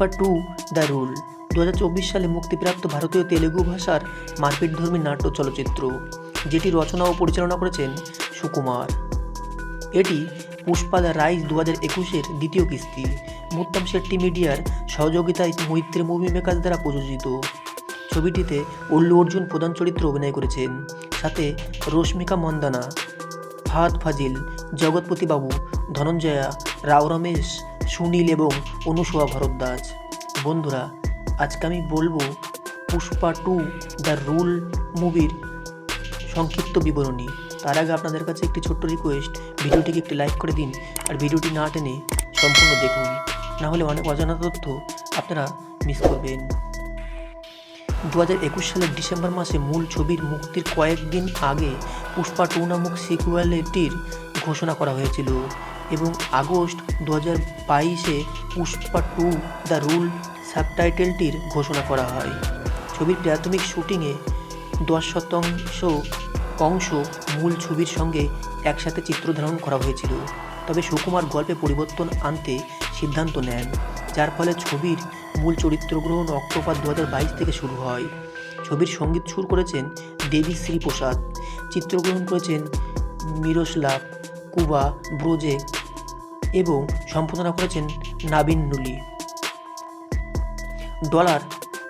Pushpa two the rule দু হাজার চব্বিশ সালে মুক্তিপ্রাপ্ত ভারতীয় তেলেগু ভাষার মারপিটধর্মী নাট্য চলচ্চিত্র, যেটি রচনা ও পরিচালনা করেছেন সুকুমার। এটি পুষ্পা দ্য রাইজ দু হাজার একুশের দ্বিতীয় কিস্তি, মুত্তাম শেট্টি মিডিয়ার সহযোগিতায় মৈত্রী মুভি মেকার দ্বারা প্রযোজিত। ছবিটিতে অল্লু অর্জুন প্রধান চরিত্রে অভিনয় করেছেন, সাথে রশ্মিকা মন্দানা, ফাহাদ ফাজিল, জগৎপতি বাবু, ধনঞ্জয়া, রাও রমেশ সুনীল এবং অনুসোয়া ভরদ্বাজ। বন্ধুরা, আজকে আমি বলব পুষ্পা টু দ্য রুল মুভির সংক্ষিপ্ত বিবরণী। তার আগে আপনাদের কাছে একটি ছোট্ট রিকোয়েস্ট ভিডিওটিকে একটি লাইক করে দিন আর ভিডিওটি না টেনে সম্পূর্ণ দেখুন। না হলে অনেক অজানা তথ্য আপনারা মিস করবেন। দু হাজার একুশ সালের ডিসেম্বর মাসে মূল ছবির মুক্তির কয়েকদিন আগে পুষ্পা টু নামক সিকুয়ালটির ঘোষণা করা হয়েছিল। এবং আগস্ট দু হাজার বাইশে পুষ্পা টু দ্য রুল সাবটাইটেলটির ঘোষণা করা হয়। ছবির প্রাথমিক শুটিংয়ে দশ শতাংশ অংশ মূল ছবির সঙ্গে একসাথে চিত্রধারণ করা হয়েছিল। তবে সুকুমার গল্পে পরিবর্তন আনতে সিদ্ধান্ত নেন, যার ফলে ছবির মূল চরিত্র গ্রহণ অক্টোবর দু হাজার বাইশ থেকে শুরু হয়। ছবির সংগীত সুর করেছেন দেবী শ্রী প্রসাদ চিত্রগ্রহণ করেছেন মিরোস্লাভ, কুবা ব্রোজে এবং সম্পাদনা করেছেন নাবিন নুলি। ডলার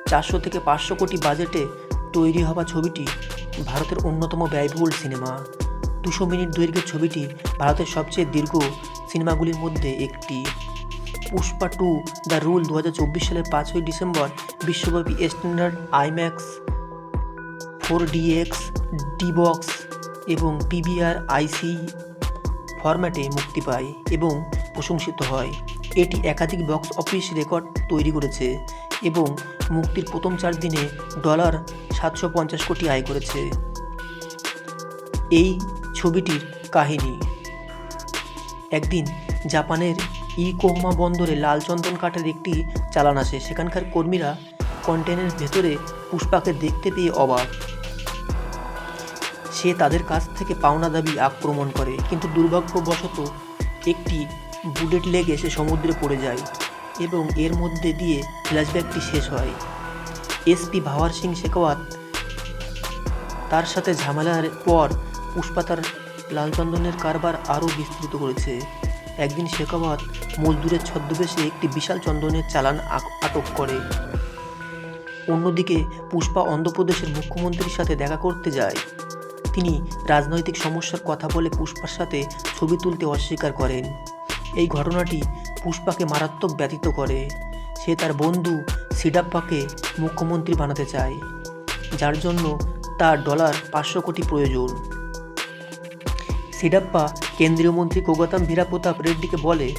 চারশো থেকে পাঁচশো কোটি বাজেটে তৈরি হওয়া ছবিটি ভারতের অন্যতম ব্যয়বহুল সিনেমা। দুশো মিনিট দৈর্ঘ্যের ছবিটি ভারতের সবচেয়ে দীর্ঘ সিনেমাগুলির মধ্যে একটি। পুষ্পা টু, দ্য রুল দু হাজার চব্বিশ সালের পাঁচই ডিসেম্বর বিশ্বব্যাপী standard IMAX, four D X D box এবং P V R I C ফরম্যাটে মুক্তি পায় এবং প্রশংসিত হয়। এটি একাধিক বক্স অফিস রেকর্ড তৈরি করেছে এবং মুক্তির প্রথম চার দিনে ডলার সাতশো পঞ্চাশ কোটি আয় করেছে। এই ছবিটির কাহিনী। একদিন জাপানের ইকোহমা বন্দরে লাল চন্দন কাঠের একটি চালান আসে। সেখানকার কর্মীরা কন্টেনের ভেতরে পুষ্পাকে দেখতে পেয়ে অবাক। সে তাদের কাছ থেকে পাওনা দাবি আক্রমণ করে, কিন্তু দুর্ভাগ্যবশত একটি বুলেট লেগে সে সমুদ্রে পড়ে যায় এবং এর মধ্যে দিয়ে ফ্ল্যাশব্যাকটি শেষ হয়। এসপি ভাওয়ার সিং শেখাওয়াত তার সাথে ঝামেলার পর পুষ্পা তার লালচন্দনের কারবার আরও বিস্তৃত করেছে। একদিন শেখাওয়াত মজদুরের ছদ্মবেশে একটি বিশাল চন্দনের চালান আটক করে। অন্যদিকে পুষ্পা অন্ধ্রপ্রদেশের মুখ্যমন্ত্রীর সাথে দেখা করতে যায়। তিনি রাজনৈতিক সমস্যার কথা বলে পুষ্পার সাথে ছবি তুলতে অস্বীকার করেন। এই ঘটনাটি পুষ্পাকে মারাত্মক ব্যতীত করে। সে তার বন্ধু সিডাপ্পাকে মুখ্যমন্ত্রী বানাতে চায়, যার জন্য তার ডলার পাঁচশো কোটি প্রয়োজন। সিডাপ্পা কেন্দ্রীয় মন্ত্রী কোগতাম ভীরাপ্রতাপ রেড্ডিকে বলে,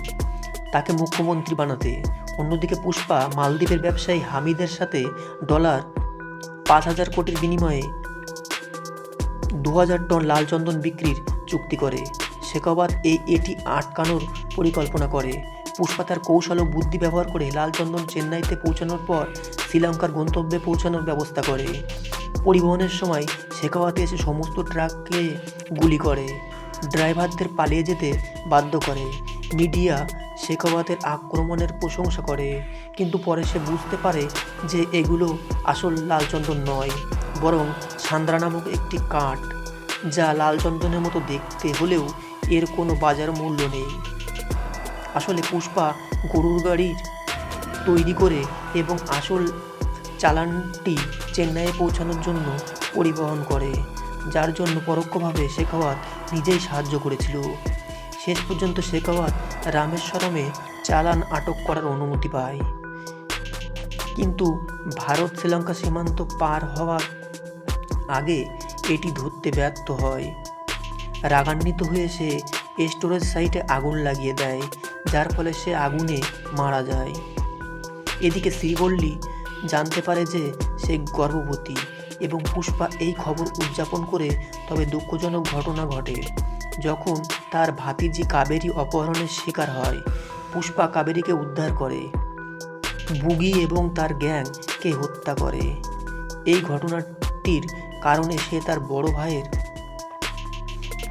তাকে মুখ্যমন্ত্রী বানাতে। অন্যদিকে পুষ্পা মালদ্বীপের ব্যবসায়ী হামিদের সাথে ডলার পাঁচ হাজার কোটির বিনিময়ে দু হাজার টন লাল চন্দন বিক্রির চুক্তি করে। শেখাবাদ এই এটি আটকানোর পরিকল্পনা করে। পুষ্পা তার কৌশল ও বুদ্ধি ব্যবহার করে লাল চন্দন চেন্নাইতে পৌঁছানোর পর শ্রীলঙ্কার গন্তব্যে পৌঁছানোর ব্যবস্থা করে। পরিবহনের সময় শেখাওয়াতে এসে সমস্ত ট্রাককে গুলি করে। ড্রাইভারদের পালিয়ে যেতে বাধ্য করে। মিডিয়া শেখাওয়াতের আক্রমণের প্রশংসা করে। কিন্তু পরে সে বুঝতে পারে যে এগুলো আসল লালচন্দন নয়, বরং সান্দ্রা নামক একটি কাঠ, যা লালচন্দনের মতো দেখতে হলেও এর কোনো বাজার মূল্য নেই। আসলে পুষ্পা গরুর গাড়ির তৈরি করে এবং আসল চালানটি চেন্নাইয়ে পৌঁছানোর জন্য পরিবহন করে, যার জন্য পরোক্ষভাবে শেখাওয়াত নিজেই সাহায্য করেছিল। শেষ পর্যন্ত শেখাওয়াত রামেশ্বরমে চালান আটক করার অনুমতি পায়। কিন্তু ভারত শ্রীলঙ্কা সীমান্ত পার হওয়ার আগে এটি ধরতে ব্যর্থ হয়। রাগান্বিত হয়ে সে স্টোরেজ সাইটে আগুন লাগিয়ে দেয়, যার ফলে সে আগুনে মারা যায়। এদিকে শ্রীবল্লী জানতে পারে যে সে গর্ভবতী এবং পুষ্পা এই খবর উদযাপন করে তবে দুঃখজনক ঘটনা ঘটে। যখন তার ভাতিজি কাবেরী অপহরণের শিকার হয়, পুষ্পা কাবেরীকে উদ্ধার করে। বুগি এবং তার গ্যাংকে হত্যা করে। এই ঘটনাটির কারণে সে তার বড় ভাইয়ের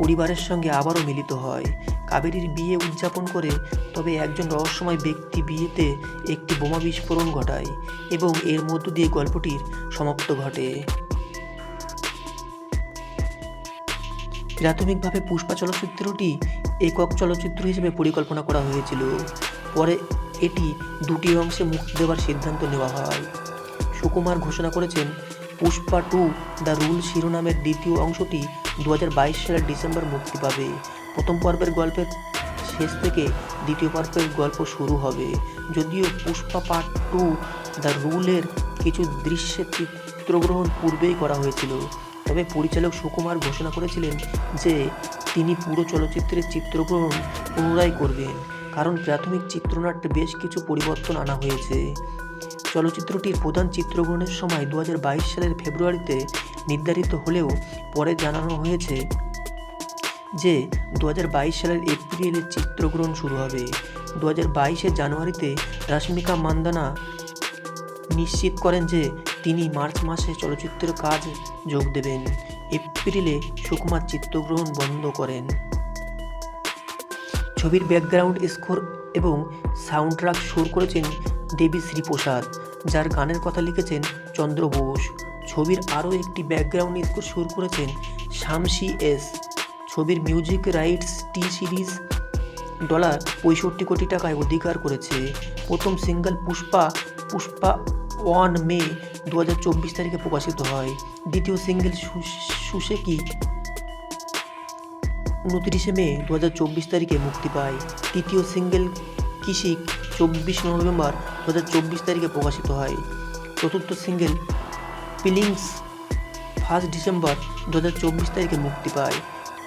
পরিবারের সঙ্গে আবারও মিলিত হয়। কাবেরীর বিয়ে উদযাপন করে তবে একজন রহস্যময় ব্যক্তি বিয়েতে একটি বোমা বিস্ফোরণ ঘটায় এবং এর মধ্য দিয়ে গল্পটির সমাপ্ত ঘটে। প্রাথমিকভাবে পুষ্পা চলচ্চিত্রটি একক চলচ্চিত্র হিসেবে পরিকল্পনা করা হয়েছিল। পরে এটি দুটি অংশে মুক্তি দেওয়ার সিদ্ধান্ত নেওয়া হয়। সুকুমার ঘোষণা করেছেন, পুষ্পা টু দ্য রুল শিরোনামের দ্বিতীয় অংশটি দু হাজার বাইশ সালের ডিসেম্বর মুক্তি পাবে। প্রথম পর্বের গল্পের শেষ থেকে দ্বিতীয় পর্বের গল্প শুরু হবে। যদিও পুষ্পা পার্ট টু, দ্য রুলের কিছু দৃশ্যের চিত্রগ্রহণ পূর্বেই করা হয়েছিল। তবে পরিচালক সুকুমার ঘোষণা করেছিলেন যে, তিনি পুরো চলচ্চিত্রের চিত্রগ্রহণ পুনরায় করবেন। কারণ প্রাথমিক চিত্রনাট্যে বেশ কিছু পরিবর্তন আনা হয়েছে। চলচ্চিত্রটির প্রধান চিত্রগ্রহণের সময় দু হাজার বাইশ সালের ফেব্রুয়ারিতে নির্ধারিত হলেও পরে জানানো হয়েছে যে দু হাজার বাইশ সালের এপ্রিলে চিত্রগ্রহণ শুরু হবে। দু হাজার জানুয়ারিতে রাশ্মিকা মান্দানা নিশ্চিত করেন যে তিনি মার্চ মাসে চলচ্চিত্রের কাজ যোগ দেবেন। এপ্রিলে সুকুমার চিত্রগ্রহণ বন্ধ করেন। ছবির ব্যাকগ্রাউন্ড স্কোর এবং সাউন্ড ট্র্যাক সুর করেছেন দেবী শ্রীপ্রসাদ, যার গানের কথা লিখেছেন চন্দ্র বোস। ছবির আরও একটি ব্যাকগ্রাউন্ড স্কোর সুর করেছেন শামসি এস। ছবির music rights T series dollar পঁয়ষট্টি কোটি টাকায় অধিকার করেছে। প্রথম single Pushpa Pushpa one May দু হাজার চব্বিশ তারিখে প্রকাশিত হয়। দ্বিতীয় সিঙ্গেল সুশেকি উনত্রিশে মে দু হাজার চব্বিশ তারিখে মুক্তি পায়। তৃতীয় সিঙ্গেল কিশিক, চব্বিশ নভেম্বর দু চব্বিশ তারিখে প্রকাশিত হয়। চতুর্থ সিঙ্গেল ফিলিংস ফার্স্ট ডিসেম্বর দু চব্বিশ তারিখে মুক্তি পায়।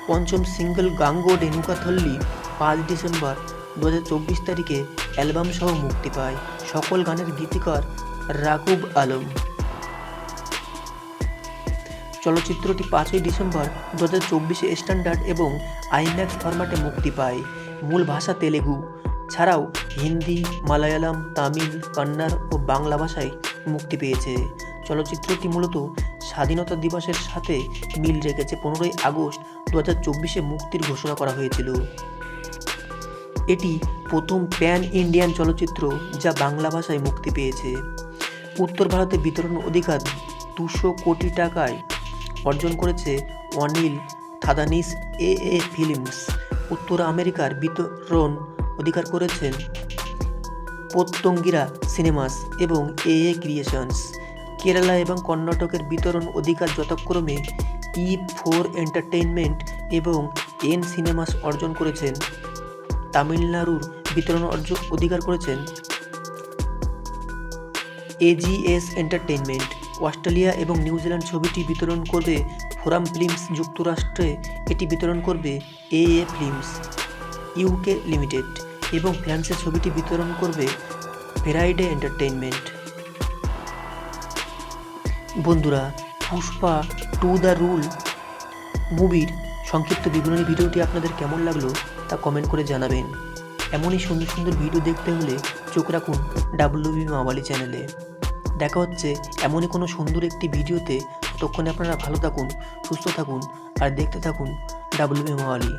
পঞ্চম সিঙ্গেল গাঙ্গো রেণুকাথল্লি পাঁচ ডিসেম্বর দু চব্বিশ তারিখে অ্যালবাম সহ মুক্তি পায়। সকল গানের গীতিকার রাঘব আলম। চলচ্চিত্রটি পাঁচই ডিসেম্বর দু হাজার চব্বিশে স্ট্যান্ডার্ড এবং আইম্যাক্স ফরম্যাটে মুক্তি পায়। মূল ভাষা তেলেগু। ছাড়াও হিন্দি, মালায়ালাম, তামিল, কন্নড় ও বাংলা ভাষায় মুক্তি পেয়েছে। চলচ্চিত্রটি মূলত স্বাধীনতা দিবসের সাথে মিল রেখেছে পনেরোই আগস্ট দু হাজার চব্বিশে মুক্তির ঘোষণা করা হয়েছিল। এটি প্রথম প্যান ইন্ডিয়ান চলচ্চিত্র যা বাংলা ভাষায় মুক্তি পেয়েছে। উত্তর ভারতে বিতরণ অধিকার দুশো কোটি টাকায় অর্জন করেছে অনিল থাদানিস এ এ ফিল্মস। উত্তর আমেরিকার বিতরণ অধিকার করেছেন। পত্তঙ্গিরা সিনেমাস এবং এ এ ক্রিয়েশনস। কেরালা এবং কর্ণাটকের বিতরণ অধিকার যথাক্রমে ই ফোর এন্টারটেইনমেন্ট এবং এন সিনেমাস অর্জন করেছেন। তামিলনাড়ুর বিতরণ অর্জন অধিকার করেছেন। এজিএস এন্টারটেইনমেন্ট, অস্ট্রেলিয়া এবং নিউজিল্যান্ড ছবিটি বিতরণ করবে ফোরাম ফিল্মস যুক্তরাষ্ট্রে। এটি বিতরণ করবে A A films, UK limited. এবং ফ্রান্সে ছবিটি বিতরণ করবে ভেরাইডে এন্টারটেইনমেন্ট। বন্ধুরা, পুষ্পা টু দ্য রুল মুভির সংক্ষিপ্ত বিবরণী ভিডিওটি আপনাদের কেমন লাগল তা কমেন্ট করে জানাবেন। এমনই সুন্দর সুন্দর ভিডিও দেখতে হলে চোখ রাখুন ডাব্লিউবি মাওয়ালি চ্যানেলে। দেখা হচ্ছে এমনই কোনো সুন্দর একটি ভিডিওতে। ততক্ষণে আপনারা ভালো থাকুন, সুস্থ থাকুন, আর দেখতে থাকুন ডাব্লিউবি মাওয়ালি।